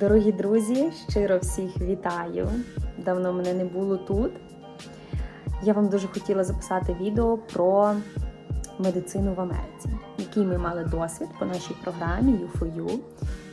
Дорогі друзі, щиро всіх вітаю. Давно мене не було тут. Я вам дуже хотіла записати відео про медицину в Америці, який ми мали досвід по нашій програмі U4U,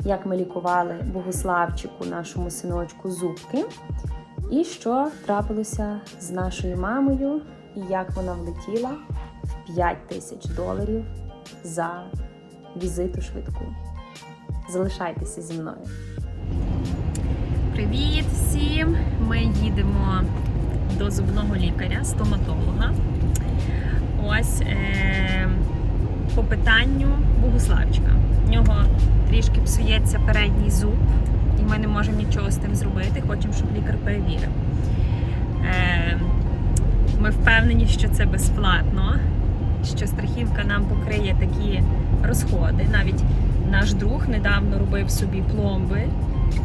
як ми лікували Богославчику, нашому синочку, зубки, і що трапилося з нашою мамою, і як вона влетіла в 5 тисяч доларів за візит у швидку. Залишайтеся зі мною. Привіт всім! Ми їдемо до зубного лікаря, стоматолога. Ось е- по питанню Богуславчика. В нього трішки псується передній зуб, і ми не можемо нічого з тим зробити. Хочемо, щоб лікар перевірив. Е- ми впевнені, що це безплатно, що страхівка нам покриє такі розходи. Навіть наш друг недавно робив собі пломби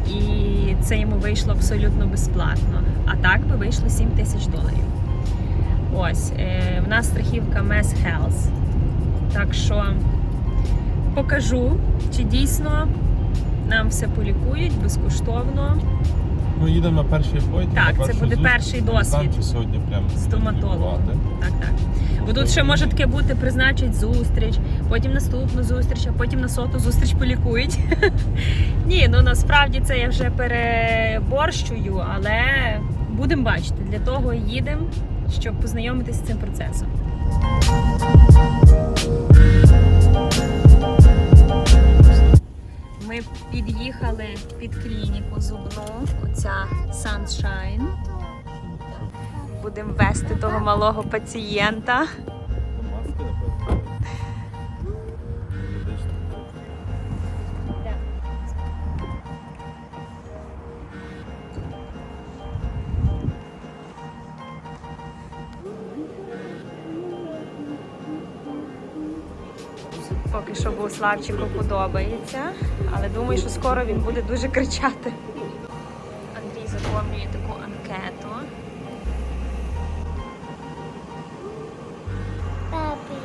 і це йому вийшло абсолютно безплатно. А так би вийшло 7 тисяч доларів. Ось, е, в нас страхівка Mass Health. Так що покажу, чи дійсно нам все полікують безкоштовно. Ми їдемо на перший бой. Так, це буде перший досвід. Чи сьогодні прям Стоматолога. лікувати. Так, так. Бо тут ще може таке бути, призначить зустріч, потім наступну зустріч, а потім на соту зустріч полікують. Ні, ну насправді це я вже переборщую, але будемо бачити. Для того їдемо, щоб познайомитися з цим процесом. Ми під'їхали під клініку зубну, оця Sunshine. Будемо вести того малого пацієнта. Поки що Богуславчику подобається, але думаю, що скоро він буде дуже кричати. Андрій заповнює таку анкету. Папі.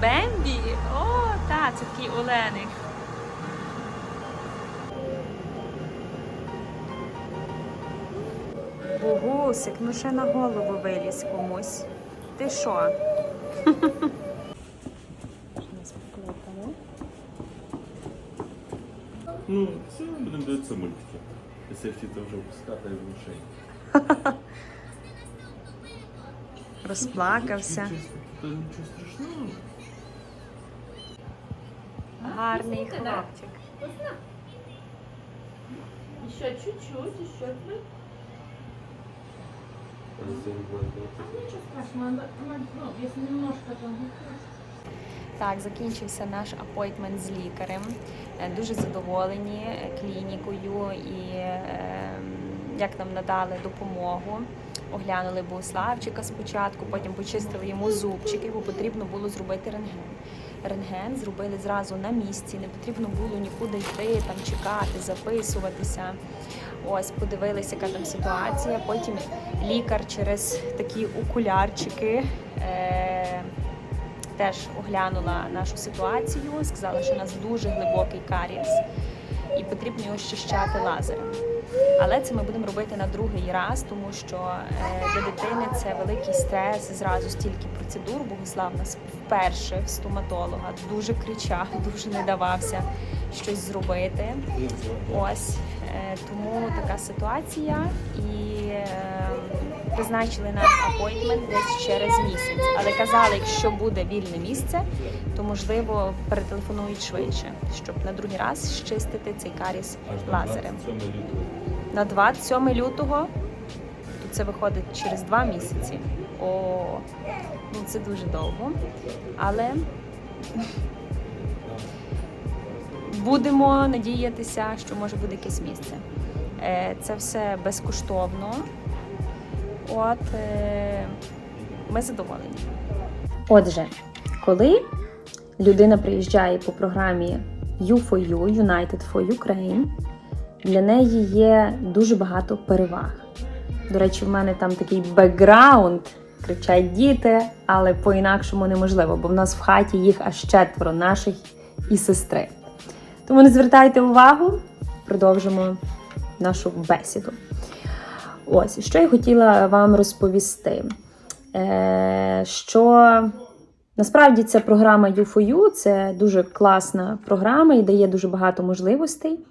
Бембі! О, та, це такий оленик. Богусик, ну ще на голову виліз комусь. Ти що? Ну, ми будемо дивитися мультики. Якщо хотіти вже впускати в ушей. Розплакався. Та нічого страшного. Гарний хлопчик. Еще чуть-чуть, еще чуть. Ничего страшного, она, она, ну, если немножко там Так, закінчився наш апойтмент з лікарем. Е, Дуже задоволені клінікою і е, як нам надали допомогу. Оглянули Богославчика спочатку, потім почистили йому зубчики, бо потрібно було зробити рентген. Рентген зробили зразу на місці, не потрібно було нікуди йти, там чекати, записуватися. Ось подивилися, яка там ситуація. Потім лікар через такі окулярчики. Е- теж оглянула нашу ситуацію, сказала, що у нас дуже глибокий карієс і потрібно його щищати лазером. Але це ми будемо робити на другий раз, тому що е, для дитини це великий стрес, зразу стільки процедур. Богослав нас вперше в стоматолога дуже кричав, дуже не давався щось зробити. Ось е, тому така ситуація, і е, призначили нам апойтмент десь через місяць. Але казали, якщо буде вільне місце, то можливо перетелефонують швидше, щоб на другий раз щистити цей каріс лазером. На 27 лютого то це виходить через два місяці. О, ну це дуже довго. Але будемо надіятися, що може буде якесь місце. Е, Це все безкоштовно. От е, ми задоволені. Отже, коли людина приїжджає по програмі U4U, United for Ukraine, для неї є дуже багато переваг. До речі, в мене там такий бекграунд, кричать діти, але по-інакшому неможливо, бо в нас в хаті їх аж четверо наших і сестри. Тому не звертайте увагу, продовжимо нашу бесіду. Ось, що я хотіла вам розповісти. Е, що насправді ця програма U4U це дуже класна програма і дає дуже багато можливостей,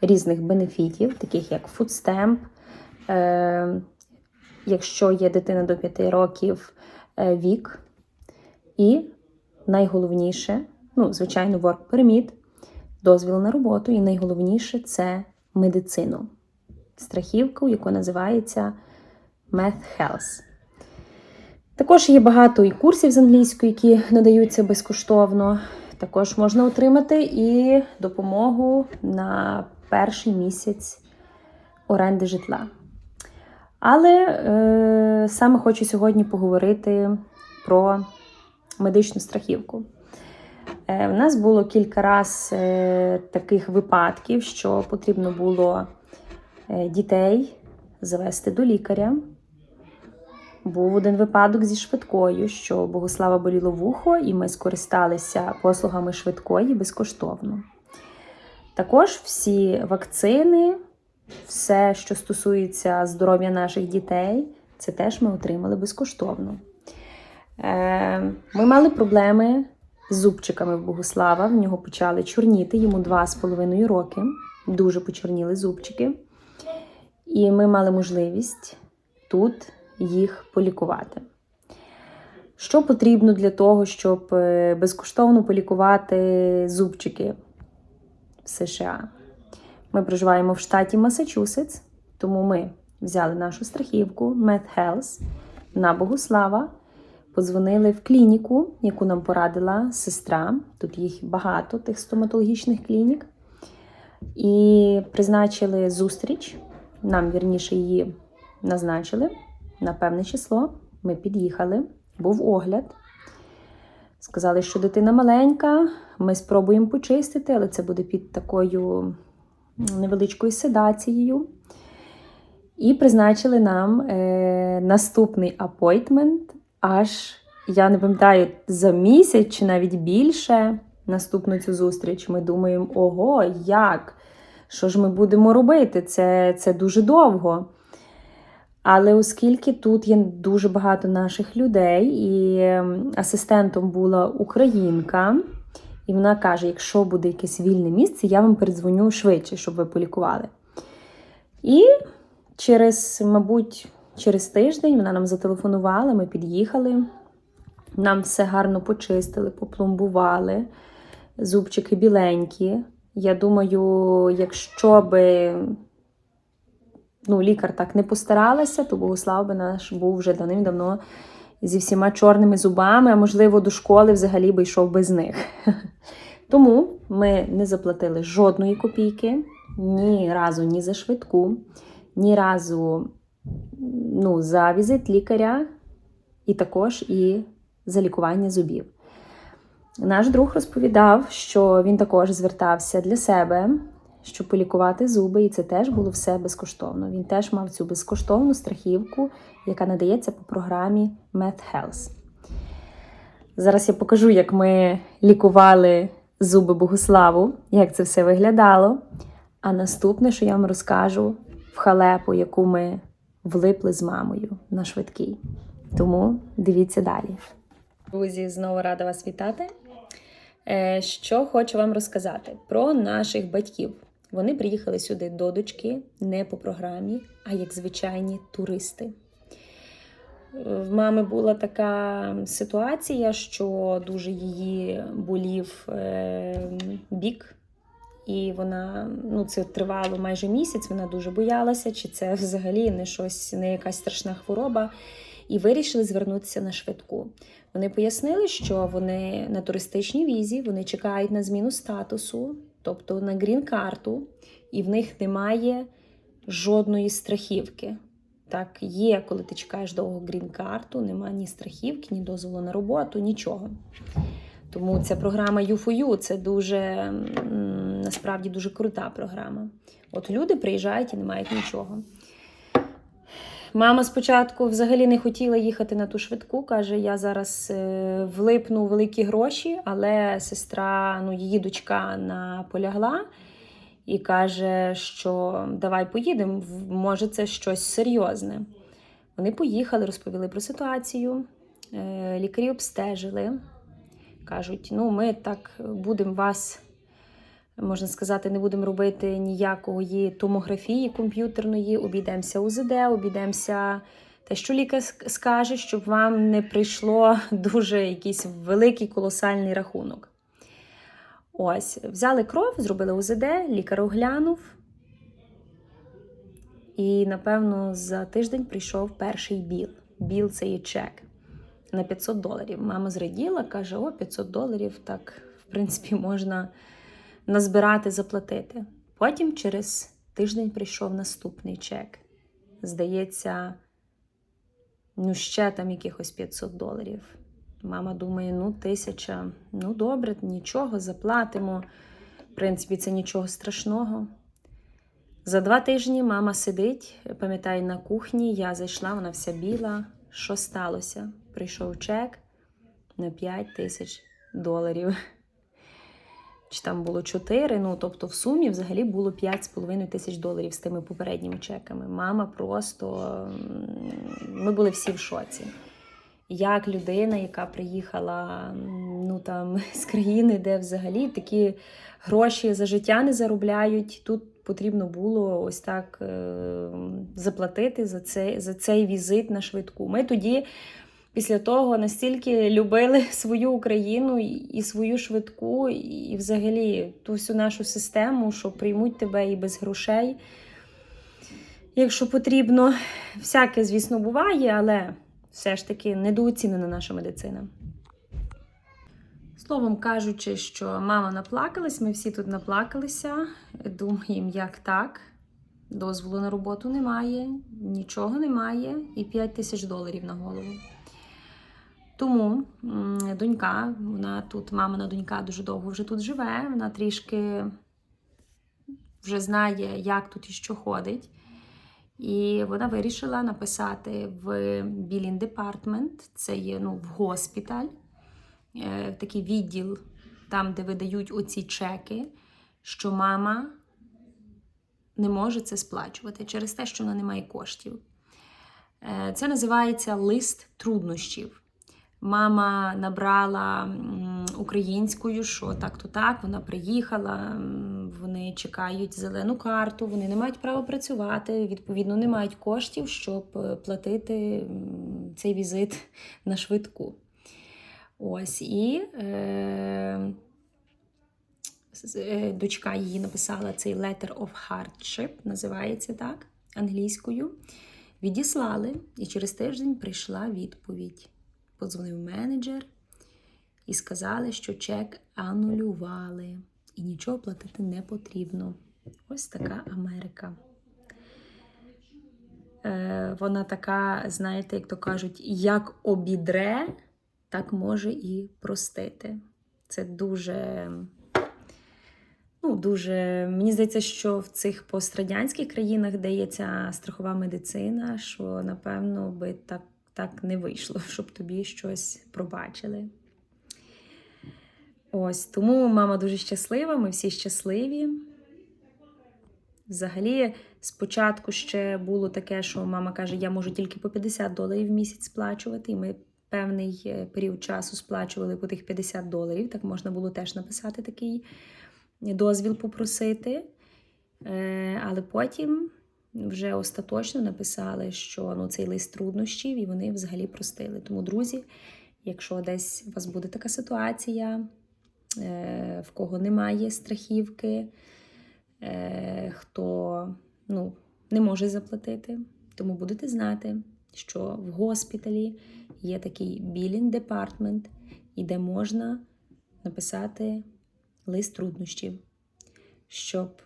різних бенефітів, таких як фудстемп. Якщо є дитина до 5 років е, вік. І найголовніше, ну, звичайно, work permit, дозвіл на роботу, і найголовніше це медицину. Страхівку, яка називається Math Health. Також є багато і курсів з англійської, які надаються безкоштовно. Також можна отримати і допомогу на перший місяць оренди житла. Але е, саме хочу сьогодні поговорити про медичну страхівку. Е, У нас було кілька раз е, таких випадків, що потрібно було е, дітей завести до лікаря. Був один випадок зі швидкою, що Богослава боліло вухо, і ми скористалися послугами швидкої безкоштовно. Також всі вакцини, все, що стосується здоров'я наших дітей, це теж ми отримали безкоштовно. Е, Ми мали проблеми з зубчиками в Богослава. В нього почали чорніти, йому 2,5 роки. Дуже почорніли зубчики. І ми мали можливість тут їх полікувати. Що потрібно для того, щоб е, безкоштовно полікувати зубчики в США? Ми проживаємо в штаті Масачусетс, тому ми взяли нашу страхівку MedHealth на Богослава, подзвонили в клініку, яку нам порадила сестра. Тут їх багато, тих стоматологічних клінік. І призначили зустріч. Нам вірніше її назначили на певне число. Ми під'їхали, був огляд. Сказали, що дитина маленька, ми спробуємо почистити, але це буде під такою невеличкою седацією. І призначили нам е, наступний апойтмент, аж я не пам'ятаю, за місяць чи навіть більше наступну цю зустріч. Ми думаємо, ого, як? Що ж ми будемо робити? Це, це дуже довго. Але оскільки тут є дуже багато наших людей, і ем, асистентом була українка, і вона каже: якщо буде якесь вільне місце, я вам передзвоню швидше, щоб ви полікували. І через, мабуть, через тиждень вона нам зателефонувала, ми під'їхали. Нам все гарно почистили, попломбували, зубчики біленькі. Я думаю, якщо би ну, лікар так не постаралася, то Богослав би наш був вже давним-давно зі всіма чорними зубами, а можливо, до школи взагалі би йшов без них. Тому ми не заплатили жодної копійки, ні разу ні за швидку, ні разу ну, за візит лікаря, і також і за лікування зубів. Наш друг розповідав, що він також звертався для себе, щоб полікувати зуби, і це теж було все безкоштовно. Він теж мав цю безкоштовну страхівку, яка надається по програмі MedHealth. Зараз я покажу, як ми лікували зуби Богославу, як це все виглядало. А наступне, що я вам розкажу, в халепу, яку ми влипли з мамою на швидкій. Тому дивіться далі. Друзі, знову рада вас вітати. Е, Що хочу вам розказати про наших батьків. Вони приїхали сюди до дочки не по програмі, а як звичайні туристи. В мами була така ситуація, що дуже її болів е, бік, і вона ну це тривало майже місяць. Вона дуже боялася, чи це взагалі не щось, не якась страшна хвороба. І вирішили звернутися на швидку. Вони пояснили, що вони на туристичній візі, вони чекають на зміну статусу, тобто на грін-карту, і в них немає жодної страхівки. Так, є, коли ти чекаєш довго грін-карту, немає ні страхівки, ні дозволу на роботу, нічого. Тому ця програма U4U це дуже насправді дуже крута програма. От люди приїжджають і не мають нічого. Мама спочатку взагалі не хотіла їхати на ту швидку. Каже, я зараз е, влипну великі гроші, але сестра, ну її дочка наполягла. і каже, що давай поїдемо, може, це щось серйозне. Вони поїхали, розповіли про ситуацію. Е, Лікарі обстежили. Кажуть, ну ми так будемо вас, можна сказати, не будемо робити ніякої томографії комп'ютерної, обійдемося УЗД, обійдемося те, що лікар скаже, щоб вам не прийшло дуже якийсь великий колосальний рахунок. Ось, взяли кров, зробили УЗД, лікар оглянув. І, напевно, за тиждень прийшов перший біл. Біл це є чек на 500 доларів. Мама зраділа, каже: о, 500 доларів, так, в принципі, можна назбирати, заплатити. Потім через тиждень прийшов наступний чек. Здається, ну ще там якихось 500 доларів. Мама думає, ну, тисяча, ну добре, нічого, заплатимо. В принципі, це нічого страшного. За два тижні мама сидить, пам'ятаю, на кухні. Я зайшла, вона вся біла. Що сталося? Прийшов чек на 5 тисяч доларів. Чи там було 4, ну тобто в сумі взагалі було 5,5 тисяч доларів з тими попередніми чеками. Мама просто ми були всі в шоці. Як людина, яка приїхала ну, там, з країни, де взагалі такі гроші за життя не заробляють, тут потрібно було ось так е, заплатити за цей, за цей візит на швидку. Ми тоді, після того, настільки любили свою Україну і, свою швидку, і взагалі ту всю нашу систему, що приймуть тебе і без грошей. Якщо потрібно, всяке, звісно, буває, але все ж таки недооцінена наша медицина. Словом кажучи, що мама наплакалась, ми всі тут наплакалися. Думаємо, як так. Дозволу на роботу немає, нічого немає, і 5 тисяч доларів на голову. Тому донька, вона тут, мамина донька дуже довго вже тут живе, вона трішки вже знає, як тут і що ходить. І вона вирішила написати в Білін Департмент, це є ну, в госпіталь, е, такий відділ, там, де видають оці чеки, що мама не може це сплачувати через те, що вона не має коштів. Е, Це називається лист труднощів. Мама набрала українською, що так-то так, вона приїхала, вони чекають зелену карту, вони не мають права працювати, відповідно, не мають коштів, щоб е, платити цей візит на швидку. Ось і е, е, дочка її написала цей letter of hardship, називається так, англійською. Відіслали, і через тиждень прийшла відповідь. Подзвонив менеджер і сказали, що чек анулювали і нічого платити не потрібно. Ось така Америка. Е, вона така, знаєте, як то кажуть, як обідре, так може і простити. Це дуже, ну, дуже. Мені здається, що в цих пострадянських країнах, ця страхова медицина, що напевно би так, так не вийшло, щоб тобі щось пробачили. Ось тому мама дуже щаслива, ми всі щасливі. Взагалі, спочатку ще було таке, що мама каже, я можу тільки по 50 доларів в місяць сплачувати, і ми певний е, період часу сплачували по тих 50 доларів. Так можна було теж написати такий дозвіл попросити. Е, Але потім вже остаточно написали, що ну, цей лист труднощів, і вони взагалі простили. Тому, друзі, якщо десь у вас буде така ситуація, е, в кого немає страхівки, е, хто ну, не може заплатити, тому будете знати, що в госпіталі є такий білінг департмент, і де можна написати лист труднощів, щоб,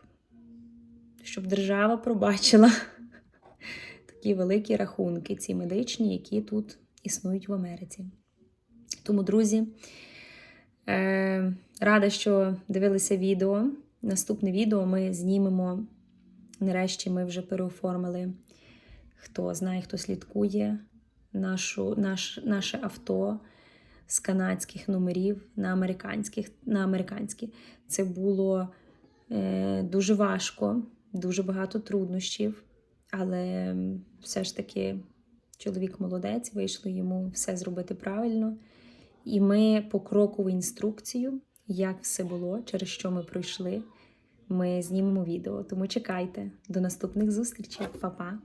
щоб держава пробачила такі великі рахунки, ці медичні, які тут існують в Америці. Тому, друзі, е, рада, що дивилися відео. Наступне відео ми знімемо. Нарешті ми вже переоформили. Хто знає, хто слідкує нашу, наш, наше авто з канадських номерів на американських, на американські. Це було Е, Дуже важко, дуже багато труднощів, але все ж таки чоловік молодець, вийшло йому все зробити правильно. І ми покрокову інструкцію, як все було, через що ми пройшли, ми знімемо відео. Тому чекайте. До наступних зустрічей, Па-па!